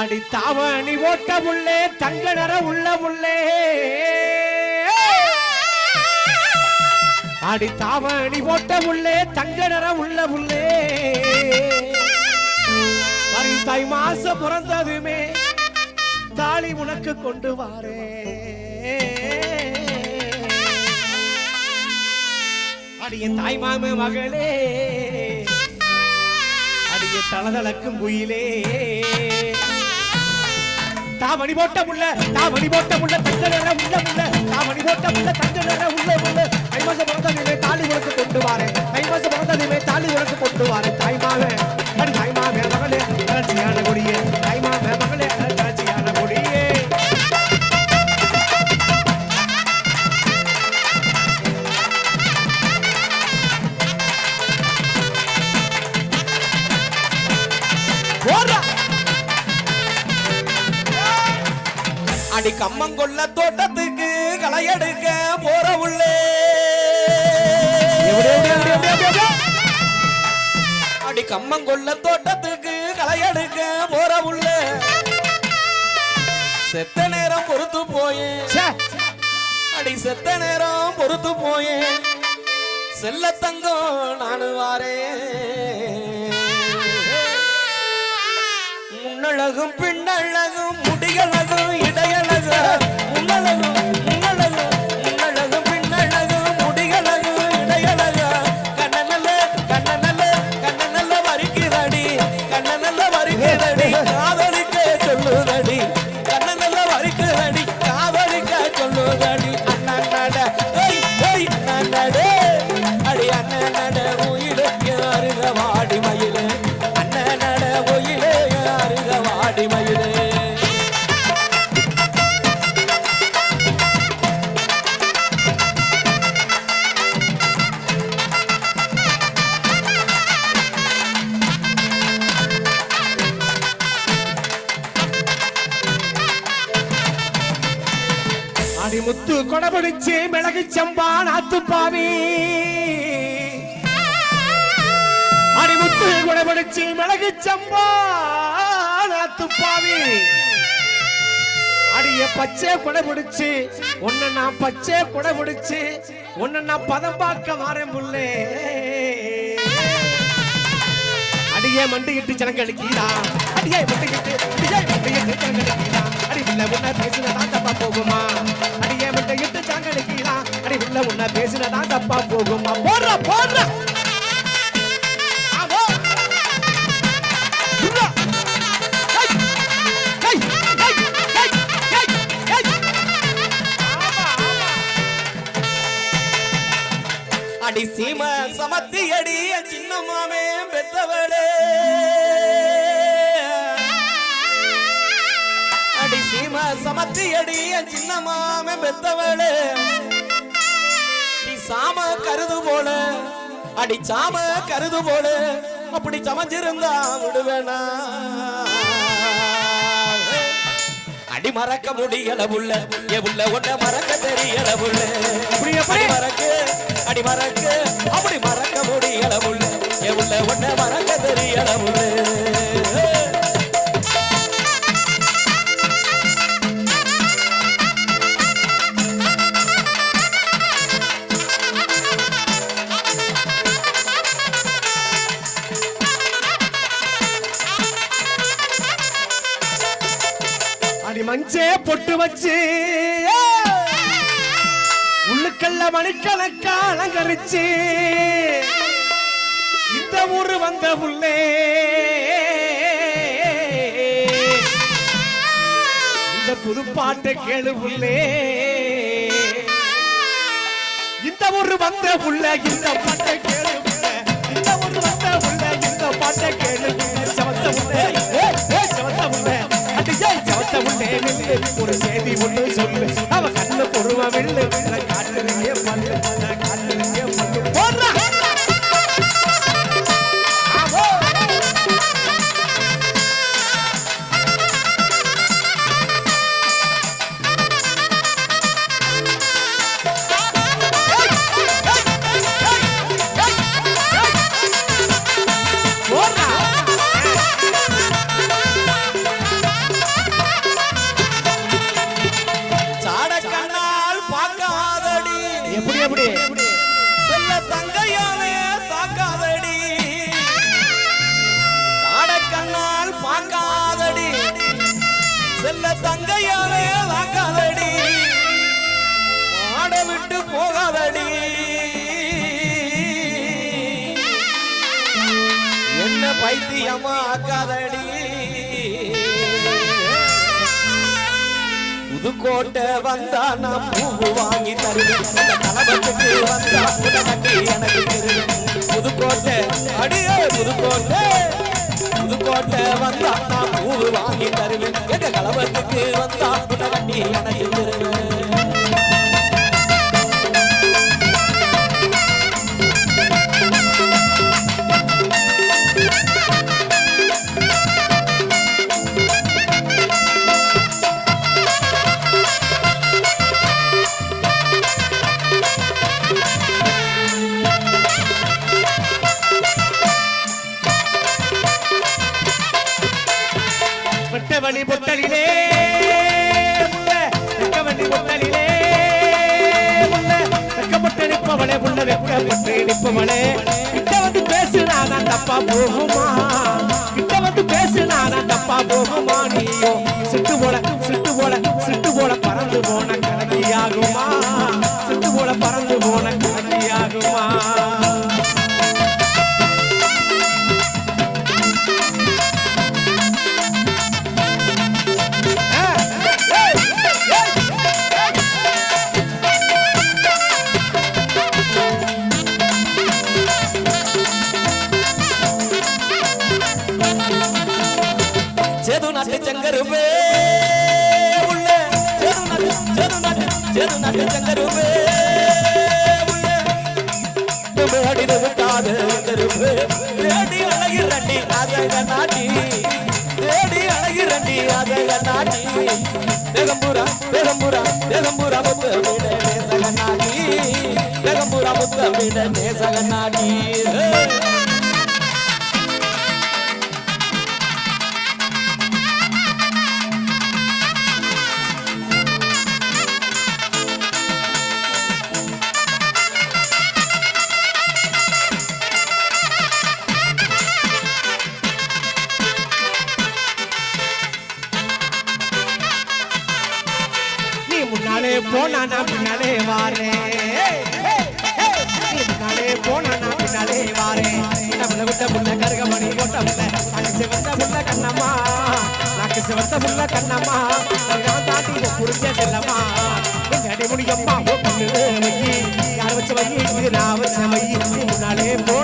அடி தாவணி ஓட்ட உள்ளே தங்க நர உள்ள உள்ளே. அடி தாவணி ஓட்ட உள்ளே தங்க நர உள்ள உள்ளே. தை தாய் மாசம் பிறந்ததுமே தாலி உனக்கு கொண்டு வாரே. அடிய தாய் மாம மகளே அடிய தளதளக்கும் குயிலே. தாவணி போட்ட முள்ள தாவணி போட்ட முள்ள தங்க நிற உள்ள முள்ள தாவணி போட்ட முள்ள தங்க நிற அடி கம்மங்கொள்ள தோட்டத்துக்கு களையெடுக்க போற உள்ளே? அடி கம்மங்கொள்ள தோட்டத்துக்கு களையெடுக்க போற உள்ளே. செத்த நேரம் பொறுத்து ச்சே, அடி செத்த நேரம் பொறுத்து போயேன் செல்ல தங்கம் நானு முன்னழகும் பின்னழகும் முடியழகும் இடையழகும் முத்து கொடபிடிச்சு மிளகு சம்பா நாத்துப்பாவி அடிமுத்து கொடபிடிச்சு மிளகு சம்பா நாத்துப்பாவி அடிய பச்சை கொடபிடிச்சு உன்னை நான் பச்சை கொடபிடிச்சு உன்னை நான் பதம் பார்க்க மாறேன் புள்ளே அடியே மண்டிக்கிட்டு ஜனங்களுக்கீடா அடியை விட்டுக்கிட்டு விஜய் மண்டிக்கிட்டு சாங்கடிக்கலாம் அடி உள்ள உன்ன பேசினதா தப்பா போகுமா? அடியே மண்டிக்கிட்டு சாங்கடிக்கலாம் அடி உள்ள உன்ன பேசினதா தப்பா போகுமா? போடுற போடுற! அடி சீம சமத்தி அடி சின்ன மாமே பெத்தவளே சமத்தி அடி என் சின்ன மாமே பெத்தவளே. நீ சாம கருது போல அடி சாம கருது போல அப்படி சமைஞ்சிருந்தா விடுவேனா? அடி மறக்க முடியல புள்ள என் புள்ள ஒன்ன மறக்க தெரியல புள்ள அப்படி. எப்படி? அடி மறக்க அடி மறக்க அப்படி மறக்க முடியல புள்ள என் புள்ள ஒன்ன மறக்க தெரியல புள்ள வச்சு உள்ளுக்கல்ல மணிக்கணக்கா அலங்கரிச்சு. இந்த ஊரு வந்த புள்ளே. இந்த புதுப்பாட்டை கேளு புள்ளே. இந்த ஊரு வந்த புள்ள இந்த பாட்டை கேளு இந்த ஊரு வந்த புள்ள இந்த பாட்டை ஒரு செய்தி ஒன்று சொல்லு. அவ கண்ணு பொறுவ போகாதடி. என்ன பைத்தியமா ஆக்காதடி. புதுக்கோட்டை வந்தா நான் பூவு வாங்கி தருவேன். அந்த வந்தா புதகட்டி எனக்கு தருவேன். புதுக்கோட்டை அடியே புதுக்கோட்டை. புதுக்கோட்டை வந்தா நான் பூவு வாங்கி தருவேன். எங்க கலவத்துக்கு வந்தா புதகட்டி எனக்கு வெட்டவழி பொட்டலிலே முள்ள, வெட்டவழி பொட்டலிலே உள்ள வெட்கப்பட்டு நிற்பவளே புள்ள வெட்கப்பட்டு நிற்பவளே. கிட்ட வந்து பேசுனா நான் தப்பா போகுமா? கிட்ட வந்து பேசுனா நான் தப்பா போகுமா நீயோ? சிட்டு போல சிட்டு போல சிட்டு போல பறந்து போன கணக்கியாகுமா சேது நாட்டு செங்கருவே உள்ள சேது நாட்டு சேது நாட்டு சேது நாட்டு செங்கருவே உள்ள தும்படி விட்டாது எங்கருவே தேடி அழகி ரண்டி அதக நாட்டி. தேடி அழகி ரண்டி அதக நாட்டி. தேகம்பூரா தேகம்பூரா தேகம்பூரா முத்து வீட நேசக நாட்டி. தேகம்பூரா முத்து வீட நேசக நாட்டி. போனா நான் பின்னாலே வாரேன் நீ போனா நான் பின்னாலே வாரேன் தமிழ விட்ட புள்ள கருகமணி போட்ட முள்ள நாக்கு வந்த புள்ள கண்ணம்மா. நாக்கு சிவந்த புள்ள கண்ணம்மா. நான் தாண்டி புரிஞ்ச செல்லம்மா. அடி முடியம்மா யார் வச்ச வை இது நான் வச்ச வை முன்னாலே போ.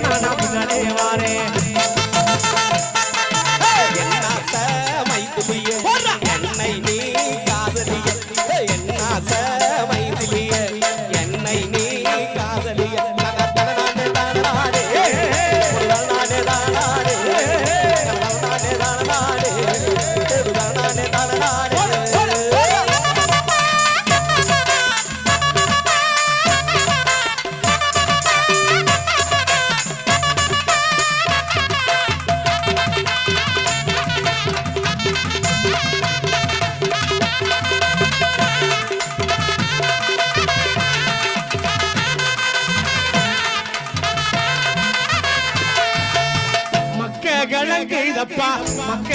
மக்க கிழங்கு இதப்பா மக்க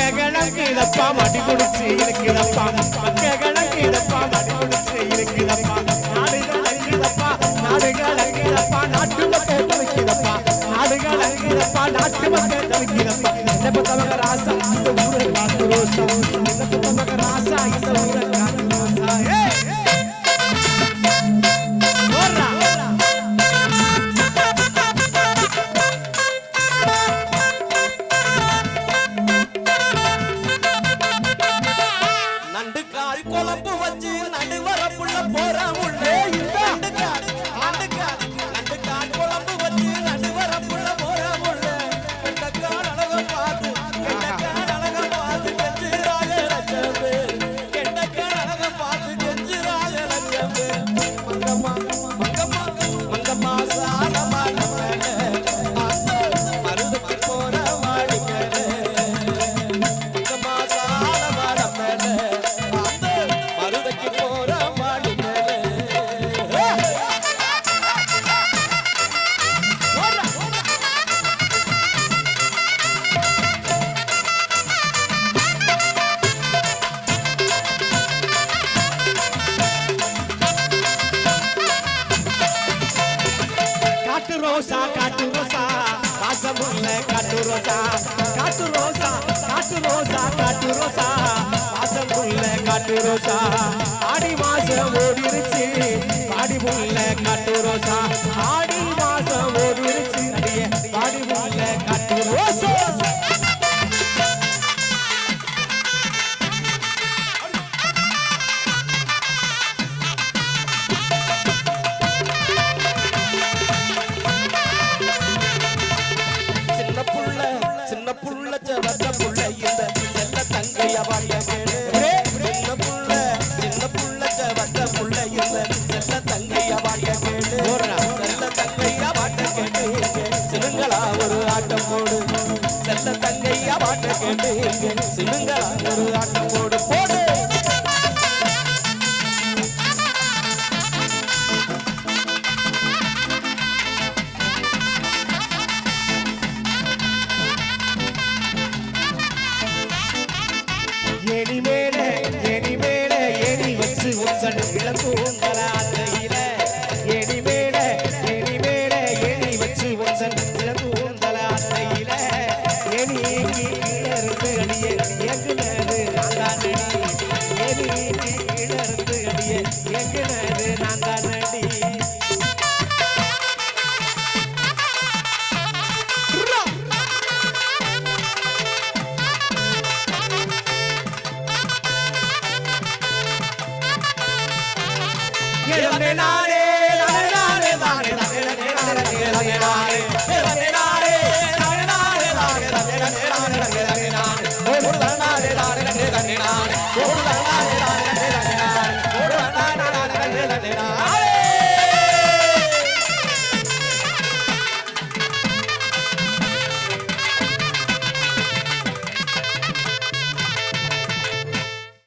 இதப்பா மடி குடிச்சு இருக்குதப்பா மக்க கிழங்கு இதப்பா மடி குடிச்சு இருக்குதப்பா நாடு கிழங்குதப்பா நாடு கிழங்குதப்பா நாட்டு மக்கள் தவிக்கிறப்பா நாடு கிழங்குதப்பா நாட்டு மக்கள் தவிக்கிறப்பா என்ன பத்தவங்க ராசா இந்த ஊரை பார்த்து ரோசா. என்ன பத்தவங்க ராசா இந்த ஊரை ரோசா ஆடி மாசம் ஓடிருச்சு பாடி புள்ள காட்டு ரோசா ஆடி மாசம் ஓடிருச்சு அடிய பாடி புள்ள காட்டு ரோசா சின்ன புள்ள சின்ன புள்ள செல்ல தங்கையா வாழ என்று சிவங்களா ஒரு ஆட்டம்